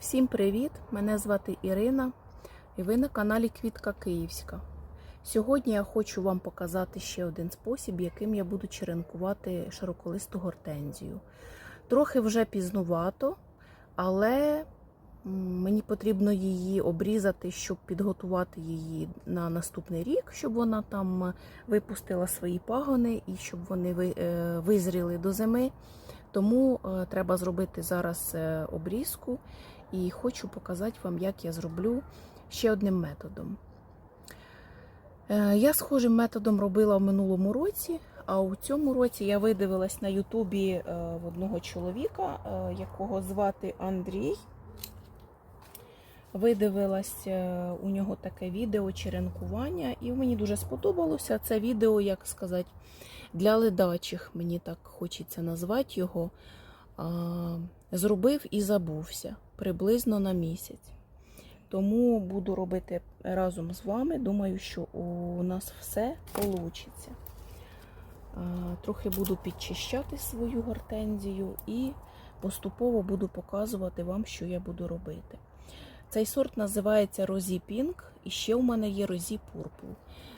Всім привіт! Мене звати Ірина і ви на каналі Квітка Київська. Сьогодні я хочу вам показати ще один спосіб, яким я буду черенкувати широколисту гортензію. Трохи вже пізнувато, але мені потрібно її обрізати, щоб підготувати її на наступний рік, щоб вона там випустила свої пагони і щоб вони е, визріли до зими. Тому е, треба зробити зараз е, обрізку і хочу показати вам, як я зроблю ще одним методом. Е, Я схожим методом робила в минулому році, а у цьому році я видивилась на Ютубі е, одного чоловіка, е, якого звати Андрій. Видивилась у нього таке відео черенкування, і мені дуже сподобалося це відео, як сказати, для ледачих, мені так хочеться назвати його. Зробив і забувся приблизно на місяць. Тому буду робити разом з вами. Думаю, що у нас все вийде. Трохи буду підчищати свою гортензію і поступово буду показувати вам, що я буду робити. Цей сорт називається Розі Пінк, і ще у мене є Розі Пурпл.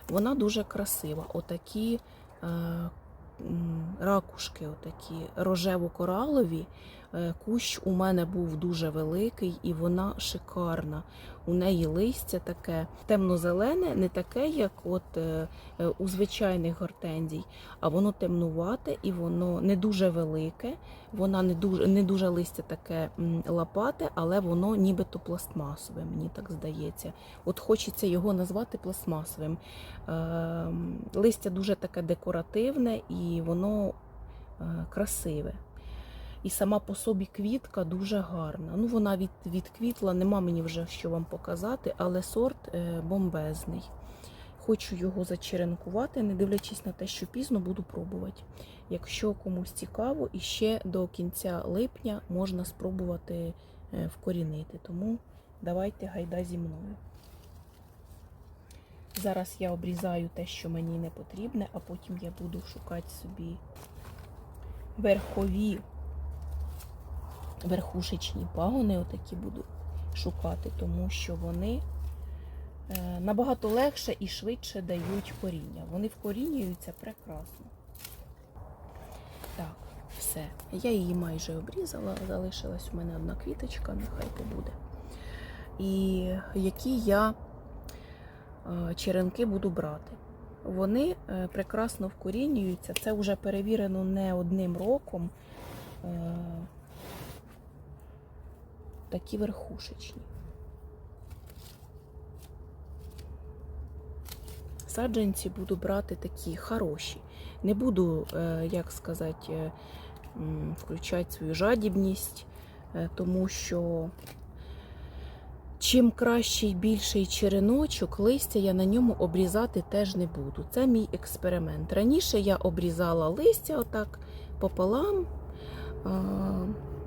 Вона дуже красива. Отакі е, ракушки, отакі рожево-коралові. Е, Кущ у мене був дуже великий і вона шикарна. У неї листя таке темно-зелене, не таке, як от е, е, у звичайних гортензій, а воно темнувате і воно не дуже велике, вона не дуже, не дуже листя таке лопате, але воно нібито пластмасове, мені так здається. От хочеться його назвати пластмасовим. Листя дуже таке декоративне і воно красиве. І сама по собі квітка дуже гарна. Ну, вона від, відквітла, нема мені вже що вам показати, але сорт е, бомбезний. Хочу його зачеренкувати, не дивлячись на те, що пізно буду пробувати. Якщо комусь цікаво, і ще до кінця липня можна спробувати е, вкорінити. Тому давайте гайда зі мною. Зараз я обрізаю те, що мені не потрібне, а потім я буду шукати собі верхові верхушечні пагони, отакі буду шукати, тому що вони е, набагато легше і швидше дають коріння. Вони вкорінюються прекрасно. Так, все. Я її майже обрізала, залишилась у мене одна квіточка, нехай побуде. І які я е, черенки буду брати. Вони е, прекрасно вкорінюються. Це вже перевірено не одним роком. Такі верхушечні. Саджанці буду брати такі хороші. Не буду, е, як сказати, е, включати свою жадібність, е, тому що чим кращий більший череночок, листя я на ньому обрізати теж не буду. Це мій експеримент. Раніше я обрізала листя отак пополам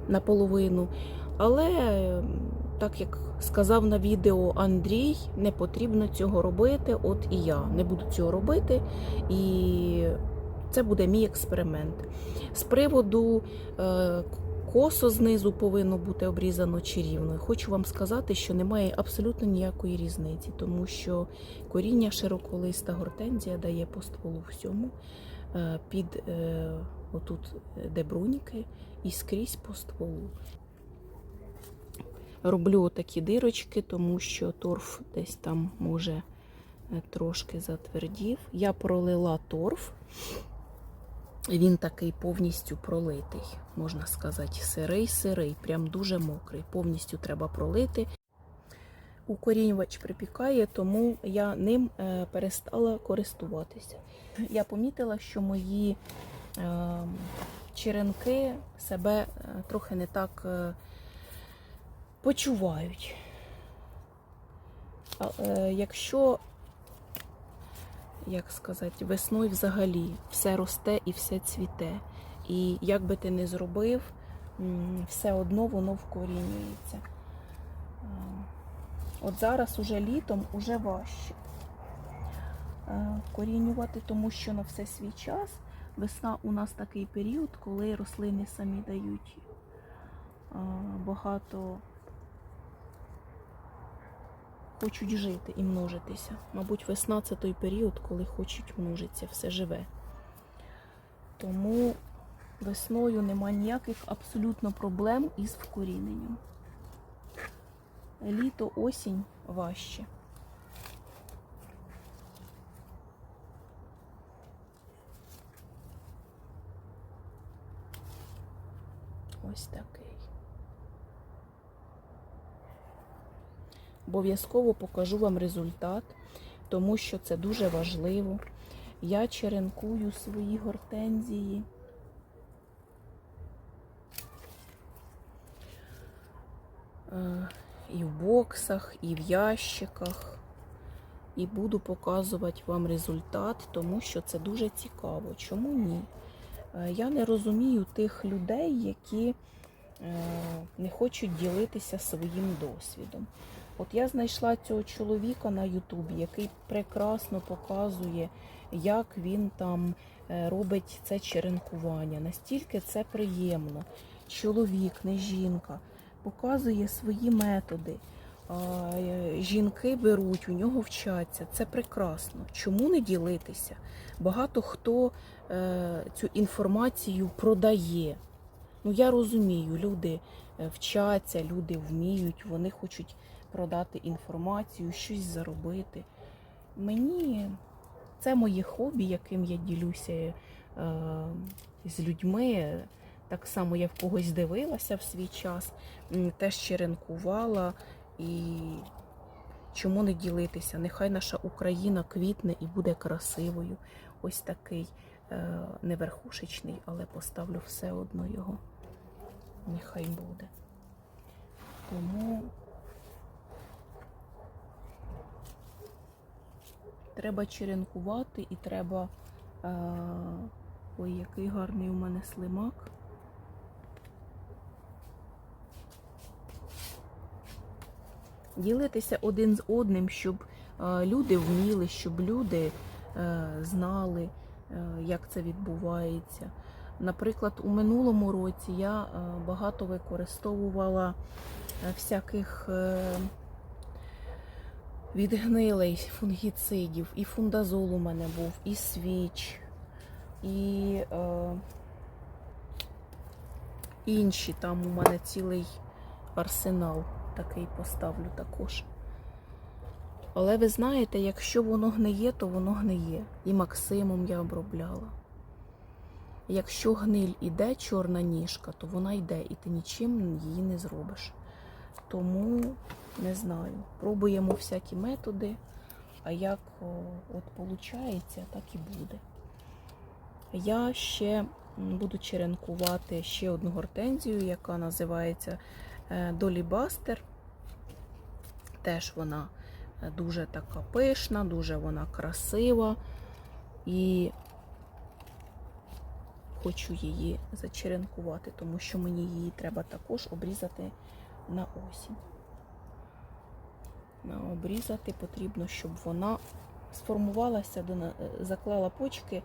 наполовину. Але так як сказав на відео Андрій, не потрібно цього робити. От і я не буду цього робити. І це буде мій експеримент. З приводу е, косо знизу повинно бути обрізано чи рівно. Хочу вам сказати, що немає абсолютно ніякої різниці, тому що коріння широколиста гортензія дає по стволу всьому. е, Під е, отут, де бруніки, і скрізь по стволу. Роблю такі дирочки, тому що торф десь там може е, трошки затвердів. Я пролила торф. Він такий повністю пролитий, можна сказати, сирий-сирий, прям дуже мокрий. Повністю треба пролити. Укорінювач припікає, тому я ним е, перестала користуватися. Я помітила, що мої е, черенки себе е, трохи не так почувають. Е, Якщо, як сказати, весною взагалі все росте і все цвіте. І як би ти не зробив, все одно воно вкорінюється. Е, От зараз уже літом уже важче е, вкорінювати, тому що на все свій час. Весна у нас такий період, коли рослини самі дають багато хочуть жити і множитися. Мабуть, весна це той період, коли хочуть множитися, все живе. Тому весною нема ніяких абсолютно проблем із вкоріненням. Літо, осінь важче. Ось такий. Обов'язково покажу вам результат, тому що це дуже важливо. Я черенкую свої гортензії. Е, І в боксах, і в ящиках. І буду показувати вам результат, тому що це дуже цікаво. Чому ні? Е, Я не розумію тих людей, які е, не хочуть ділитися своїм досвідом. От я знайшла цього чоловіка на Ютубі, який прекрасно показує, як він там е, робить це черенкування. Настільки це приємно. Чоловік, не жінка, показує свої методи. Е, Жінки беруть, у нього вчаться. Це прекрасно. Чому не ділитися? Багато хто е, цю інформацію продає. Ну я розумію, люди вчаться, люди вміють, вони хочуть продати інформацію, щось заробити. Мені це моє хобі, яким я ділюся е, з людьми. Так само я в когось дивилася в свій час, теж черенкувала. І чому не ділитися? Нехай наша Україна квітне і буде красивою. Ось такий е, не верхушечний, але поставлю все одно його. Нехай буде. Тому треба черенкувати і треба. Е, ой, який гарний у мене слимак. Ділитися один з одним, щоб е, люди вміли, щоб люди е, знали, як це відбувається. Наприклад, у минулому році я багато використовувала всяких е, відгнилей фунгіцидів, і фундазол у мене був, і свіч, і е, інші там у мене цілий арсенал такий поставлю також. Але ви знаєте, якщо воно гниє, то воно гниє. І максимум я обробляла. Якщо гниль іде чорна ніжка, то вона йде, і ти нічим її не зробиш. Тому не знаю. Пробуємо всякі методи, а як от виходить, так і буде. Я ще буду черенкувати ще одну гортензію, яка називається Долі Бастер. Теж вона е, дуже така пишна, дуже вона красива. І хочу її зачеренкувати, тому що мені її треба також обрізати на осінь. На Обрізати потрібно, щоб вона сформувалася, е, заклала почки,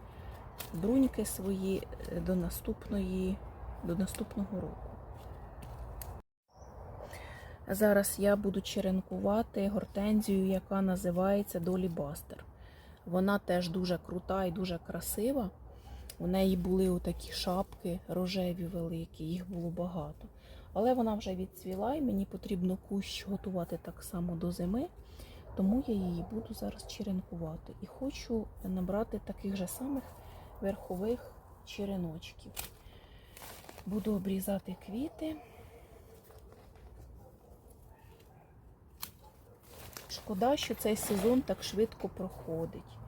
бруньки свої е, до наступної, до наступного року. Зараз я буду черенкувати гортензію, яка називається Долі Бастер. Вона теж дуже крута і дуже красива. У неї були отакі шапки рожеві великі, їх було багато. Але вона вже відцвіла і мені потрібно кущ готувати так само до зими, тому я її буду зараз черенкувати. І хочу набрати таких же самих верхових череночків. Буду обрізати квіти. Шкода, що цей сезон так швидко проходить.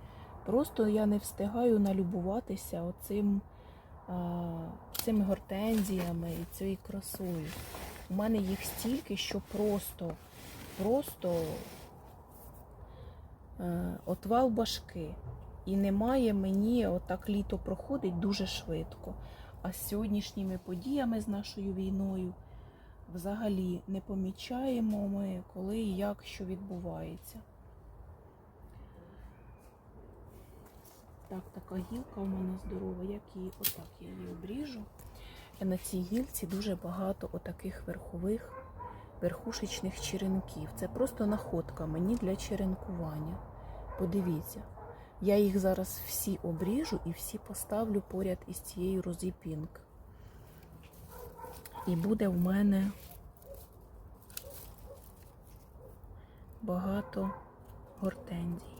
Просто я не встигаю налюбуватися оцим, цими гортензіями і цією красою. У мене їх стільки, що просто, просто е, отвал башки. І немає мені, отак літо проходить дуже швидко. А з сьогоднішніми подіями з нашою війною взагалі не помічаємо ми, коли і як що відбувається. Так, така гілка у мене здорова, як її, отак я її обріжу. І на цій гілці дуже багато отаких верхових верхушечних черенків. Це просто находка мені для черенкування. Подивіться, я їх зараз всі обріжу і всі поставлю поряд із цією Розі Пінк. І буде в мене багато гортензій.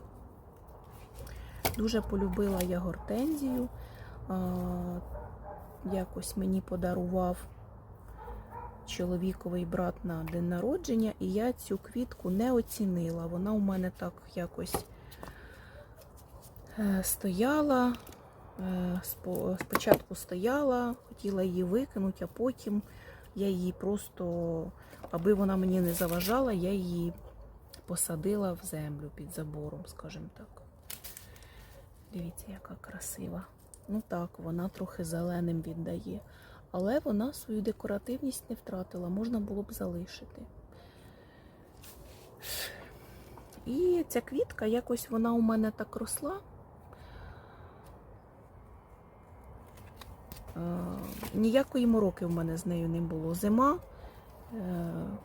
Дуже полюбила я гортензію. Якось мені подарував чоловіковий брат на день народження, і я цю квітку не оцінила. Вона у мене так якось е, стояла. Е, Спочатку стояла, хотіла її викинути, а потім я її просто, аби вона мені не заважала, я її посадила в землю під забором, скажімо так. Дивіться, яка красива. Ну так, вона трохи зеленим віддає. Але вона свою декоративність не втратила, можна було б залишити. І ця квітка, якось вона у мене так росла. Е, Ніякої мороки в мене з нею не було. Зима,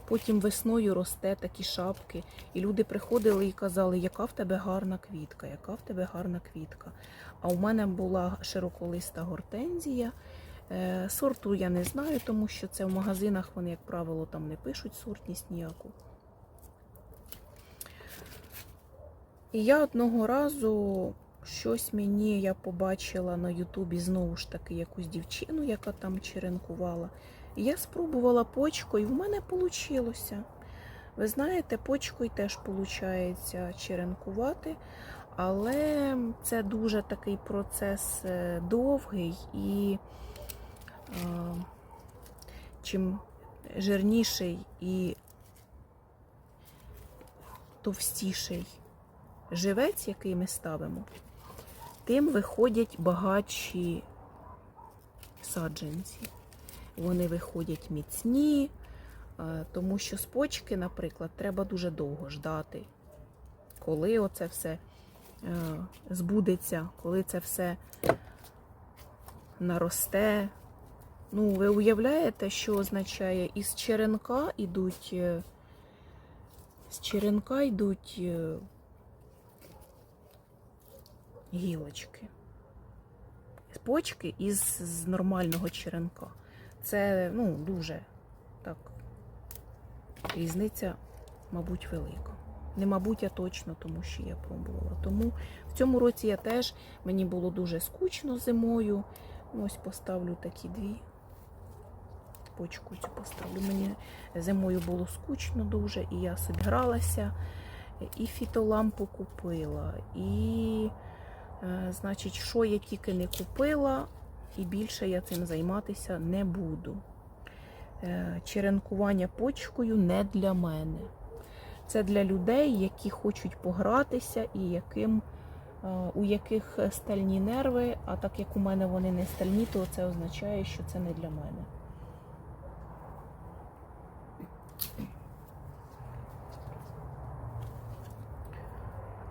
потім весною росте такі шапки. І люди приходили і казали, яка в тебе гарна квітка, яка в тебе гарна квітка. А у мене була широколиста гортензія. Е, Сорту я не знаю, тому що це в магазинах вони, як правило, там не пишуть сортність ніяку. І я одного разу щось мені я побачила на Ютубі знову ж таки якусь дівчину, яка там черенкувала. І я спробувала почкою, в мене вийшло. Ви знаєте, почкою теж виходить черенкувати, але це дуже такий процес е, довгий і е, чим жирніший і товстіший живець, який ми ставимо, тим виходять багатші саджанці. Вони виходять міцні, е, тому що з почки, наприклад, треба дуже довго ждати, коли оце все е, збудеться, коли це все наросте. Ну, ви уявляєте, що означає із черенка йдуть, е, з черенка йдуть гілочки. З почки із з нормального черенка. Це ну, дуже так. Різниця, мабуть, велика. Не мабуть, а точно, тому що я пробувала. Тому в цьому році я теж мені було дуже скучно зимою. Ось поставлю такі дві. Почку цю поставлю. Мені зимою було скучно дуже, і я собі гралася, і фітолампу купила, і, е, значить, що я тільки не купила, і більше я цим займатися не буду. Е, Черенкування почкою не для мене. Це для людей, які хочуть погратися і яким, е, у яких стальні нерви, а так як у мене вони не стальні, то це означає, що це не для мене.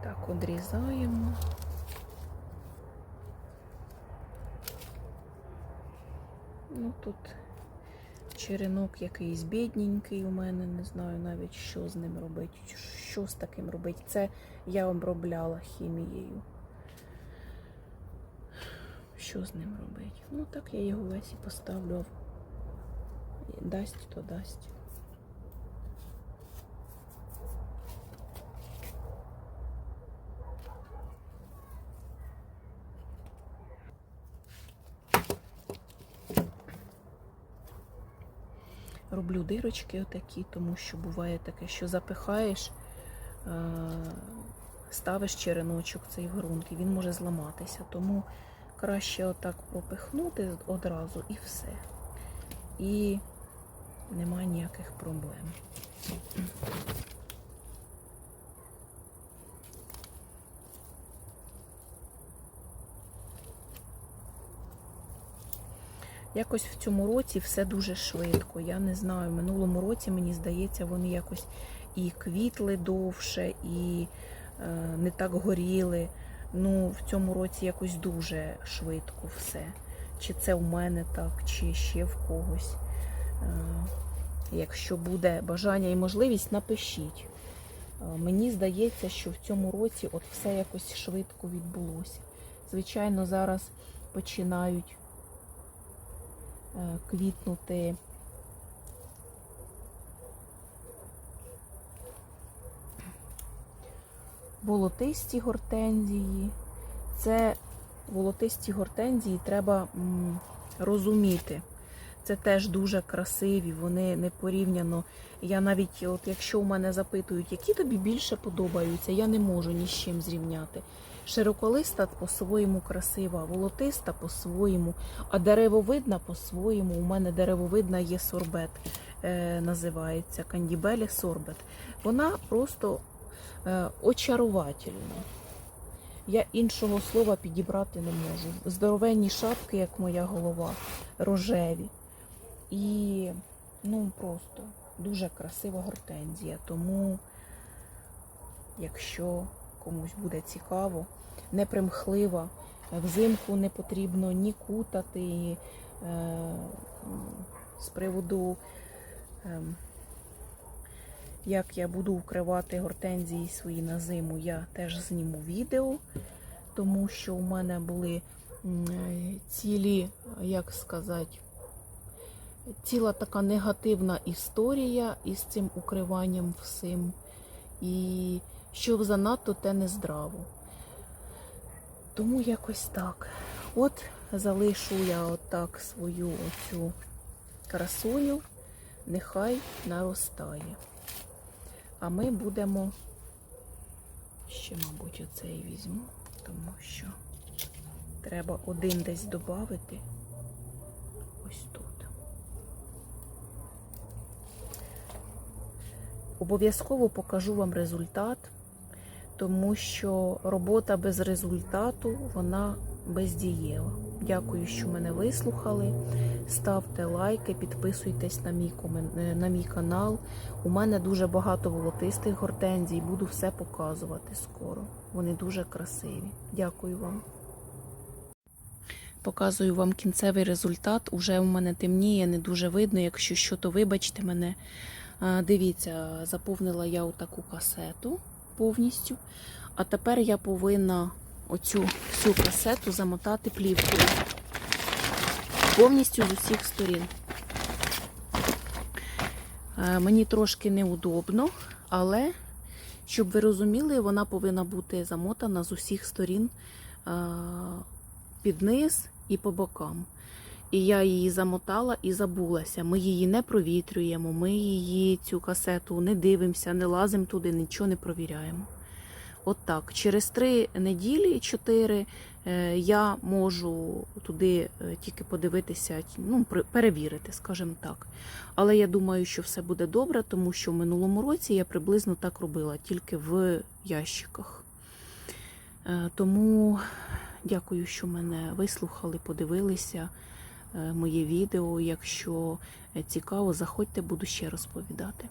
Так, одрізаємо. Ну тут черенок якийсь бідненький у мене, не знаю навіть, що з ним робити, що з таким робити. Це я обробляла хімією. Що з ним робити? Ну так я його весь і поставлю. Дасть, то дасть. Роблю дирочки отакі, тому що буває таке, що запихаєш, е, ставиш череночок цей в ґрунт, і він може зламатися. Тому краще отак пропихнути одразу і все. І немає ніяких проблем. Якось в цьому році все дуже швидко. Я не знаю, минулому році, мені здається, вони якось і квітли довше, і е, не так горіли. Ну, в цьому році якось дуже швидко все. Чи це у мене так, чи ще в когось. Е, Якщо буде бажання і можливість, напишіть. Е, Мені здається, що в цьому році от все якось швидко відбулося. Звичайно, зараз починають квітнути волотисті гортензії. Це волотисті гортензії треба розуміти. Це теж дуже красиві, вони не порівняно. Я навіть, от якщо у мене запитують, які тобі більше подобаються, я не можу ні з чим зрівняти. Широколиста по-своєму красива, волотиста по-своєму, а деревовидна по-своєму. У мене деревовидна є сорбет, е, називається кандібелі сорбет. Вона просто е, очарувательна. Я іншого слова підібрати не можу. Здоровенні шапки, як моя голова, рожеві. І ну просто дуже красива гортензія. Тому, якщо комусь буде цікаво, непримхлива, взимку не потрібно ні кутати. Е, з приводу, е, як я буду вкривати гортензії свої на зиму, я теж зніму відео, тому що у мене були е, цілі, як сказати, ціла така негативна історія із цим укриванням всім. І що занадто, те не здраво. Тому якось так. От залишу я отак свою оцю красуню, нехай наростає. А ми будемо ще, мабуть, оцей візьму, тому що треба один десь додати. Ось тут. Обов'язково покажу вам результат, тому що робота без результату, вона бездієва. Дякую, що мене вислухали. Ставте лайки, підписуйтесь на мій, е, на мій канал. У мене дуже багато волотистих гортензій, буду все показувати скоро. Вони дуже красиві. Дякую вам. Показую вам кінцевий результат. Уже у мене темніє, не дуже видно. Якщо що, то вибачте мене. Дивіться, заповнила я отаку касету повністю. А тепер я повинна оцю всю касету замотати плівкою. Повністю з усіх сторін. Е, Мені трошки неудобно, але, щоб ви розуміли, вона повинна бути замотана з усіх сторін е, під низ і по бокам. І я її замотала і забулася. Ми її не провітрюємо, ми її, цю касету, не дивимося, не лазимо туди, нічого не провіряємо. От так. Через три неділі, чотири, е, я можу туди е, тільки подивитися, ну, перевірити, скажімо так. Але я думаю, що все буде добре, тому що в минулому році я приблизно так робила, тільки в ящиках. Е, Тому дякую, що мене вислухали, подивилися моє відео. Якщо е, цікаво, заходьте, буду ще розповідати.